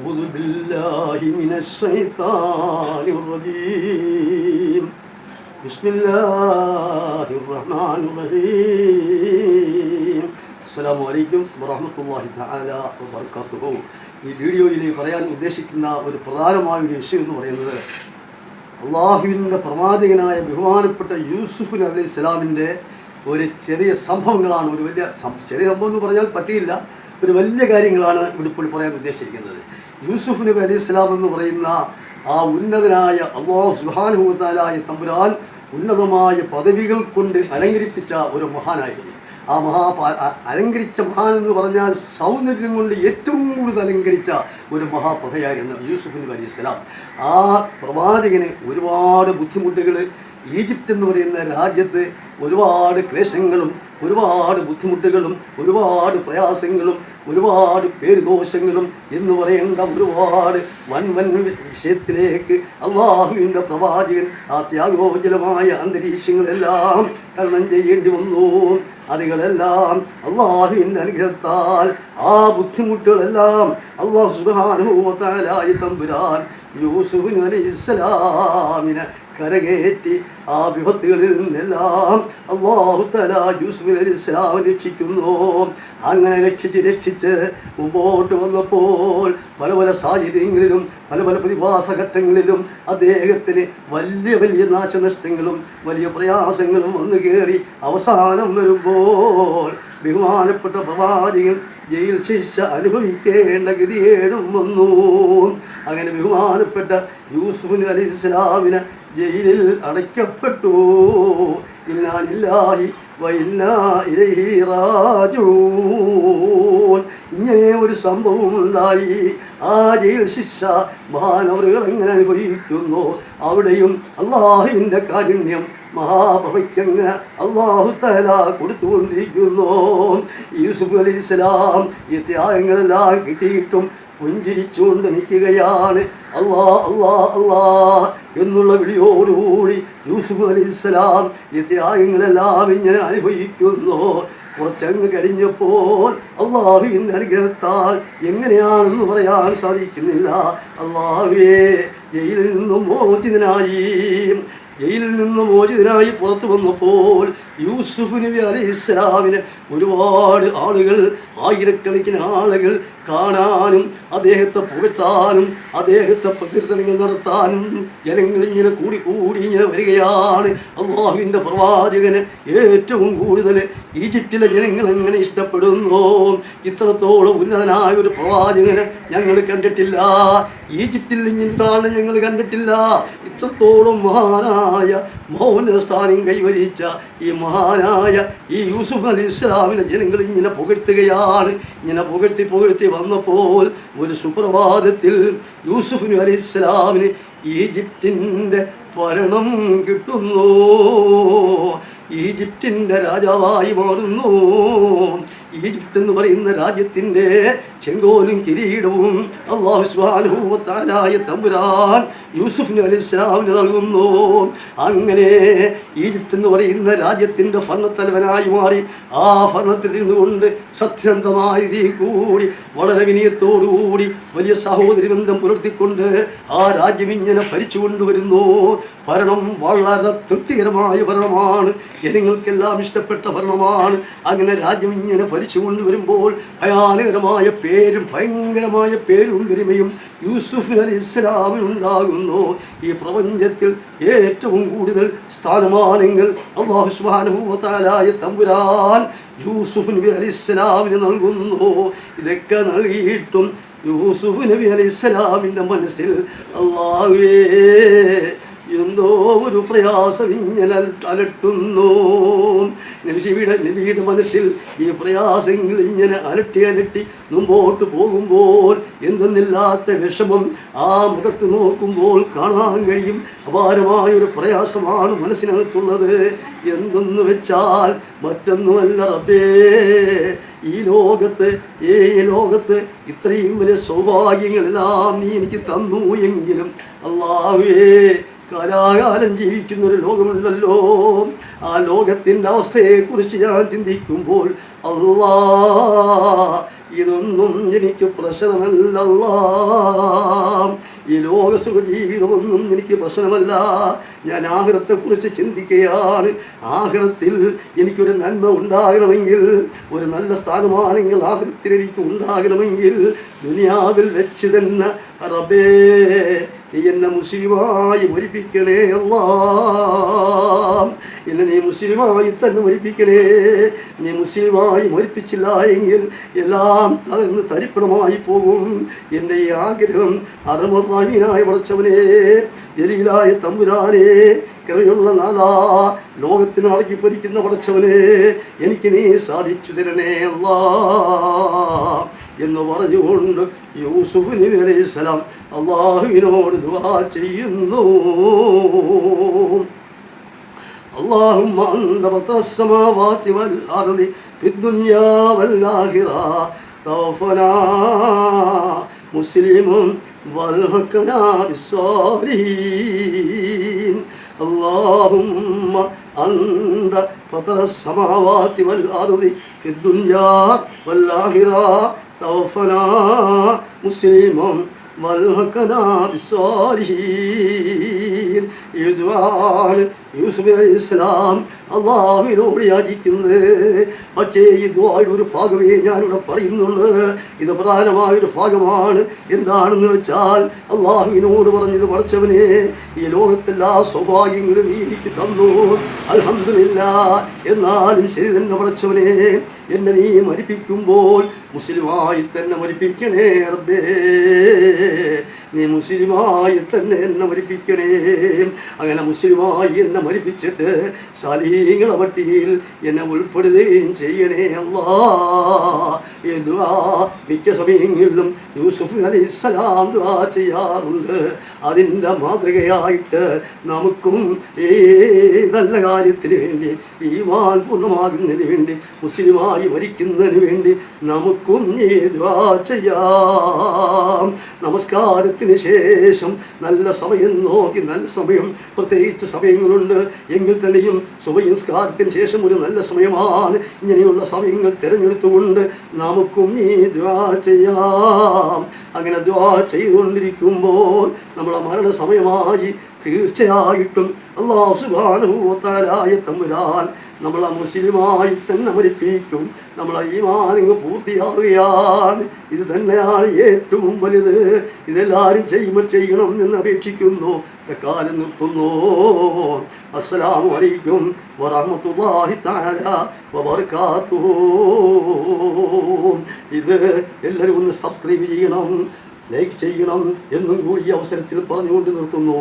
أعوذ بالله من الشيطان الرجيم بسم الله الرحمن الرحيم السلام عليكم ورحمة الله تعالى وبركاته ഈ വീഡിയോയിൽ പറയാൻ ഉദ്ദേശിക്കുന്ന ഒരു പ്രധാനമായ ഒരു വിഷയം എന്ന് പറയുന്നത് അള്ളാഹുവിൻ്റെ പ്രവാചകനായ ബഹുമാനപ്പെട്ട യൂസുഫ് നബി അലൈഹി സ്വലാമിൻ്റെ ഒരു ചെറിയ സംഭവങ്ങളാണ് ഒരു വലിയ സം- ചെറിയ സംഭവം എന്ന് പറഞ്ഞാൽ പറ്റിയില്ല ഒരു വലിയ കാര്യങ്ങളാണ് ഇവിടെ ഇപ്പോൾ പറയാൻ ഉദ്ദേശിച്ചിരിക്കുന്നത് യൂസുഫ് നബി അലി ഇസ്ലാം എന്ന് പറയുന്ന ആ ഉന്നതനായ അള്ളാഹു സുഹാനുഭവത്താലായ തമ്പുരാൻ ഉന്നതമായ പദവികൾ കൊണ്ട് അലങ്കരിപ്പിച്ച ഒരു മഹാനായിരുന്നു. ആ മഹാ അലങ്കരിച്ച മഹാൻ എന്ന് പറഞ്ഞാൽ സൗന്ദര്യം കൊണ്ട് ഏറ്റവും കൂടുതൽ അലങ്കരിച്ച ഒരു മഹാപ്രഭയായിരുന്നു യൂസുഫ് നബി അലി ഇസ്ലാം ആ പ്രവാചകന് ഒരുപാട് ബുദ്ധിമുട്ടുകൾ ഈജിപ്റ്റ് എന്ന് പറയുന്ന രാജ്യത്ത് ഒരുപാട് ക്ലേശങ്ങളും ഒരുപാട് ബുദ്ധിമുട്ടുകളും ഒരുപാട് പ്രയാസങ്ങളും ഒരുപാട് പേരുദോഷങ്ങളും എന്ന് പറയേണ്ട ഒരുപാട് വൻ വൻ വിഷയത്തിലേക്ക് അള്ളാഹുവിന്റെ പ്രവാചകൻ ആ ത്യാഗോജലമായ അന്തരീക്ഷങ്ങളെല്ലാം തരണം ചെയ്യേണ്ടി വന്നു. അതുകളെല്ലാം അള്ളാഹുവിന്റെ അനുഗ്രഹത്താൽ ആ ബുദ്ധിമുട്ടുകളെല്ലാം അള്ളാഹു സുഖാനുഭവത്താലായി തമ്പുരാൻ യൂസുഫ് അലൈഹി ഇസ്ലാമിനെ കരകയറ്റി ആ വിപത്തുകളിൽ നിന്നെല്ലാം അള്ളാഹു തല അലൈഹി ഇസ്ലാം രക്ഷിക്കുന്നു. അങ്ങനെ രക്ഷിച്ച് രക്ഷിച്ച് മുമ്പോട്ട് വന്നപ്പോൾ പല പല സാഹചര്യങ്ങളിലും പല പല പ്രതിഭാസഘട്ടങ്ങളിലും അദ്ദേഹത്തിന് വലിയ വലിയ നാശനഷ്ടങ്ങളും വലിയ പ്രയാസങ്ങളും വന്നു കയറി. അവസാനം വരുമ്പോൾ ബഹുമാനപ്പെട്ട പ്രവാചകൻ ജയിൽ ശിക്ഷ അനുഭവിക്കേണ്ട ഗതിയേടും വന്നു. ബഹുമാനപ്പെട്ട യൂസുഫ് അലി ഇസ്ലാമിന് ജയിലിൽ അടയ്ക്കപ്പെട്ടു. റാജിഊൻ. ഇങ്ങനെ ഒരു സംഭവം ഉണ്ടായി. ആ ജയിൽ ശിക്ഷ മഹാനവറുകൾ എങ്ങനെ അനുഭവിക്കുന്നു? അവിടെയും അള്ളാഹുവിന്റെ കാരുണ്യം മഹാപ്രഭയ്ക്കങ്ങ് അള്ളാഹു തല കൊടുത്തുകൊണ്ടിരിക്കുന്നു. യൂസുഫ് അലി ഇസ്ലാം ഈ ത്യാഗങ്ങളെല്ലാം കിട്ടിയിട്ടും പുഞ്ചിരിച്ചുകൊണ്ട് നിൽക്കുകയാണ്. അള്ളാ അള്ളാ അള്ളാ എന്നുള്ള വിളിയോടുകൂടി യൂസുഫ് അലി ഇസ്ലാം ഈ ത്യാഗങ്ങളെല്ലാം ഇങ്ങനെ അനുഭവിക്കുന്നു. കുറച്ചങ്ങ് കഴിഞ്ഞപ്പോൾ അള്ളാഹുവിന്റെ അനുഗ്രഹത്താൽ എങ്ങനെയാണെന്ന് പറയാൻ സാധിക്കുന്നില്ല. അള്ളാഹുവേ ജയിലിൽ നിന്നും മോചിതനായി. ജയിലിൽ നിന്നും മോചിതനായി പുറത്തു വന്നപ്പോൾ യൂസുഫ് നബി അലി ഇസ്ലാമിന് ഒരുപാട് ആളുകൾ ആയിരക്കണക്കിന് ആളുകൾ കാണാനും അദ്ദേഹത്തെ പുകഴ്ത്താനും അദ്ദേഹത്തെ പ്രകീർത്തനങ്ങൾ നടത്താനും ജനങ്ങൾ ഇങ്ങനെ കൂടി കൂടി ഇങ്ങനെ വരികയാണ്. അള്ളാഹുവിന്റെ പ്രവാചകന് ഏറ്റവും കൂടുതൽ ഈജിപ്തിലെ ജനങ്ങൾ എങ്ങനെ ഇഷ്ടപ്പെടുന്നു? ഇത്രത്തോളം ഉന്നതനായ ഒരു പ്രവാചകന് ഞങ്ങൾ കണ്ടിട്ടില്ല. ഈജിപ്തിൽ ഇങ്ങനെ ഞങ്ങൾ കണ്ടിട്ടില്ല. ഇത്രത്തോളം മഹാനായ മൗന സ്ഥാനം കൈവരിച്ച ഈ മഹാനായ ഈ യൂസുഫ് അലി ഇസ്ലാമിനെ ജനങ്ങൾ ഇങ്ങനെ പുകഴ്ത്തുകയാണ്. ഇങ്ങനെ പുകഴ്ത്തി പുകഴ്ത്തി വന്നപ്പോൾ ഒരു സുപ്രഭാതത്തിൽ യൂസുഫ് അലി ഇസ്ലാമിന് ഈജിപ്തിന്റെ ഭരണം കിട്ടുന്നു. ഈജിപ്തിന്റെ രാജാവായി മാറുന്നു. ഈജിപ്ത് എന്ന് പറയുന്ന രാജ്യത്തിന്റെ ചെങ്കോലും കിരീടവും അള്ളാഹു സ്വാനുഭവത്താലായ തമ്പുരാൻ യൂസുഫ് അലിസ്ലാമിന് നൽകുന്നു. അങ്ങനെ ഈജിപ്ത് എന്ന് പറയുന്ന രാജ്യത്തിന്റെ ഭരണത്തലവനായി മാറി ആ ഭരണത്തിൽ നിന്നുകൊണ്ട് സത്യസന്ധമായ കൂടി വളരെ വിനയത്തോടുകൂടി വലിയ സഹോദരി ബന്ധം പുലർത്തിക്കൊണ്ട് ആ രാജ്യം ഇങ്ങനെ ഭരിച്ചു കൊണ്ടുവരുന്നു. ഭരണം വളരെ തൃപ്തികരമായ ഭരണമാണ്. ജനങ്ങൾക്കെല്ലാം ഇഷ്ടപ്പെട്ട ഭരണമാണ്. അങ്ങനെ രാജ്യം ഇങ്ങനെ ഭരിച്ചു കൊണ്ടുവരുമ്പോൾ ഭയാനകരമായ പേരും ഭയങ്കരമായ പേരും ഗരിമയും യൂസുഫ് അലി ഇസ്ലാമിനുണ്ടാകുന്നു ഈ പ്രപഞ്ചത്തിൽ ഏറ്റവും കൂടുതൽ സ്ഥാനമാനങ്ങൾ അള്ളാഹു സുബ്ഹാനഹുവതആലായ തമ്പുരാൻ യൂസുഫ് നബി അലി ഇസ്ലാമിന് നൽകുന്നു. ഇതൊക്കെ നൽകിയിട്ടും യൂസുഫ് നബി അലി ഇസ്ലാമിന്റെ മനസ്സിൽ അള്ളാഹുവേ എന്തോ ഒരു പ്രയാസം ഇങ്ങനെ അലട്ടുന്നു. നബിയുടെ നബിയുടെ മനസ്സിൽ ഈ പ്രയാസങ്ങൾ ഇങ്ങനെ അലട്ടി അലട്ടി മുമ്പോട്ട് പോകുമ്പോൾ എന്തെന്നില്ലാത്ത വിഷമം ആ മുഖത്ത് നോക്കുമ്പോൾ കാണാൻ കഴിയും. അപാരമായൊരു പ്രയാസമാണ് മനസ്സിനകത്തുള്ളത്. എന്തെന്ന് വെച്ചാൽ മറ്റൊന്നുമല്ല റബ്ബേ. ഈ ലോകത്ത് ഈ ലോകത്ത് ഇത്രയും വലിയ സൗഭാഗ്യങ്ങളെല്ലാം നീ എനിക്ക് തന്നു എങ്കിലും അള്ളാഹുവേ കാലാകാലം ജീവിക്കുന്ന ഒരു ലോകമുണ്ടല്ലോ. ആ ലോകത്തിന്റെ അവസ്ഥയെക്കുറിച്ച് ഞാൻ ചിന്തിക്കുമ്പോൾ അള്ളാ ഇതൊന്നും എനിക്ക് പ്രശ്നമല്ല ഈ ലോകസുഖ ജീവിതമൊന്നും എനിക്ക് പ്രശ്നമല്ല. ഞാൻ ആഹ്റത്തെക്കുറിച്ച് ചിന്തിക്കുകയാണ്. ആഹ്റത്തിൽ എനിക്കൊരു നന്മ ഉണ്ടാകണമെങ്കിൽ ഒരു നല്ല സ്ഥാനമാനങ്ങൾ ആഹ്റത്തിൽ എനിക്ക് ഉണ്ടാകണമെങ്കിൽ ദുനിയാവിൽ വെച്ച് തന്നെ റബേ നീ എന്നെ മുസ്ലിമായി മരിപ്പിക്കണേ അല്ലാം എന്നെ നീ മുസ്ലിമായി തന്നെ മരിപ്പിക്കണേ. നീ മുസ്ലിമായി മരിപ്പിച്ചില്ല എങ്കിൽ എല്ലാം തകർന്ന് തരിപ്പണമായി പോകും. എന്റെ ഈ ആഗ്രഹം അറമുറാമീനായി വളച്ചവനെ ജലീലായ തമ്പുരാനെ കൃപയുള്ള നാദാ ലോകത്തിന് അടക്കി ഭരിക്കുന്ന പടച്ചവനെ എനിക്ക് നീ സാധിച്ചു തരണേ അല്ലാ എന്ന് പറഞ്ഞുകൊണ്ട് യൂസുഫ് നബി അലൈഹി സ്വലാം അള്ളാഹുവിനോട് ദുആ ചെയ്യുന്നു اللهم أنت بطر السماوات والأرض في الدنيا والآخرة توفنا مسلم والهكنا بالصالحين اللهم அந்த பதர சமாவாத்தி வல் ஆருதி பித்துன்யா வல்லாஹிரா தவஃபனா முஸ்லிமம் வல்ஹக்கனா വഴിയിൽ ഇതുവാണ് യൂസുഫ് അലൈഹി ഇസ്ലാം അള്ളാഹുവിനോട് യാചിക്കുന്നത്? പക്ഷേ ഈ ഒരു ഭാഗമേ ഞാനിവിടെ പറയുന്നുള്ളു. ഇത് പ്രധാനമായ ഒരു ഭാഗമാണ്. എന്താണെന്ന് വെച്ചാൽ അള്ളാഹുവിനോട് പറഞ്ഞത് പഠിച്ചവനെ ഈ ലോകത്തെല്ലാ സൗഭാഗ്യങ്ങളും നീ എനിക്ക് തന്നു. അലഹമില്ല എന്നാലും ശരി തന്നെ പഠിച്ചവനെ എന്നെ നീ മരിപ്പിക്കുമ്പോൾ മുസ്ലിമായി തന്നെ മരിപ്പിക്കണേ റബ്ബേ. നീ മുസ്ലിമായി തന്നെ എന്നെ മരിപ്പിക്കണേ. അങ്ങനെ മുസ്ലിമായി എന്നെ മരിപ്പിച്ചിട്ട് സാലീങ്ങളെ പട്ടിയിൽ എന്നെ ഉൾപ്പെടുകയും ചെയ്യണേ അല്ലാ. എന്തുവാ? മിക്ക സമയങ്ങളിലും യൂസുഫ് അലൈഹി സ്വലാം ദുആ ചെയ്യാറുണ്ട്. അതിന്റെ മാതൃകയായിട്ട് നമുക്കും ഈ നല്ല കാര്യത്തിന് വേണ്ടി ഈ വാൻ പൂർണമാകുന്നതിന് വേണ്ടി മുസ്ലിമായി മരിക്കുന്നതിന് വേണ്ടി നമുക്കും ഈ ചെയ്യാം. നമസ്കാരത്തിന് ശേഷം നല്ല സമയം നോക്കി നല്ല സമയം. പ്രത്യേകിച്ച് സമയങ്ങളുണ്ട്. എങ്കിൽ തന്നെയും സുഭയസ്കാരത്തിന് ശേഷം ഒരു നല്ല സമയമാണ്. ഇങ്ങനെയുള്ള സമയങ്ങൾ തിരഞ്ഞെടുത്തുകൊണ്ട് നമുക്കും ഈ ദ്വാ ചെയ്യാം. അങ്ങനെ ദ്വാ ചെയ്തുകൊണ്ടിരിക്കുമ്പോൾ നമ്മുടെ മരണ സമയമായി തീർച്ചയായിട്ടും അള്ളാഹു സുബാനുഭവത്താലായ തമ്പുരാൻ നമ്മളെ മുസ്ലിമായി തന്നെ മരിപ്പിക്കും. നമ്മളെ ഈ മാനങ്ങ് പൂർത്തിയാവുകയാണ്. ഇത് തന്നെയാണ് ഏറ്റവും വലുത്. ഇതെല്ലാവരും ചെയ്യുമ്പോൾ ചെയ്യണം എന്ന് അപേക്ഷിക്കുന്നു. തക്കാലം നിർത്തുന്നു. അസ്സലാമു അലൈക്കും വറഹ്മത്തുള്ളാഹി തആല വബറകാതുഹു ഇത് എല്ലാവരും ഒന്ന് സബ്സ്ക്രൈബ് ചെയ്യണം ലൈക്ക് ചെയ്യണം എന്നും കൂടി അവസരത്തിൽ പറഞ്ഞുകൊണ്ട് നിർത്തുന്നു.